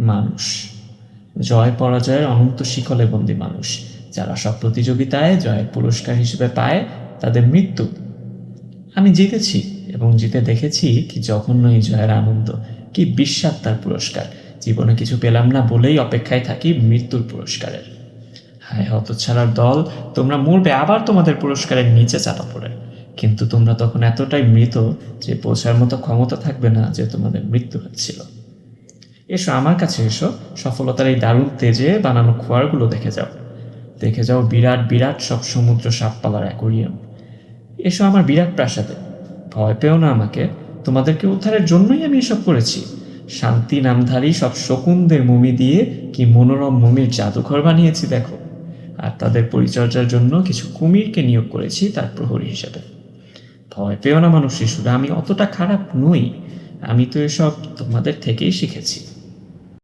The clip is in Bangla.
মানুষ। জয় পরাজয়ের অনন্ত শিকলে বন্দী মানুষ। যারা সব প্রতিযোগিতায় জয়ের পুরস্কার হিসেবে পায়, তাদের মৃত্যু। আমি জিতেছি এবং জিতে দেখেছি কি জঘন্য এই জয়ের আনন্দ, কি বিশ্বাস তার পুরস্কার। জীবনে কিছু পেলাম না বলেই অপেক্ষায় থাকি মৃত্যুর পুরস্কারের। হায়, হতছাড়ার দল, তোমরা মরবে আবার তোমাদের পুরস্কারের নিচে চাপা পড়ে। কিন্তু তোমরা তখন এতটাই মৃত যে পৌঁছার মতো ক্ষমতা থাকবে না যে তোমাদের মৃত্যু হচ্ছিল এসো আমার কাছে এসো। সফলতার এই দারুণ তেজে বানানো খোয়ারগুলো দেখে যাও। দেখে যাও বিরাট বিরাট সব সমুদ্র সাপপালার অ্যাকোরিয়াম। এসো আমার বিরাট প্রাসাদে। ভয় পেও না আমাকে। তোমাদেরকে উদ্ধারের জন্যই আমি এসব করেছি। শান্তি নামধারী সব শকুনদের মমি দিয়ে কি মনোরম মমির জাদুঘর বানিয়েছি দেখো। আর তাদের পরিচর্যার জন্য কিছু কুমিরকে নিয়োগ করেছি তার প্রহরী হিসেবে। ভয় পেও না মানুষ শিশুরা, আমি অতটা খারাপ নই। আমি তো এসব তোমাদের থেকেই শিখেছি।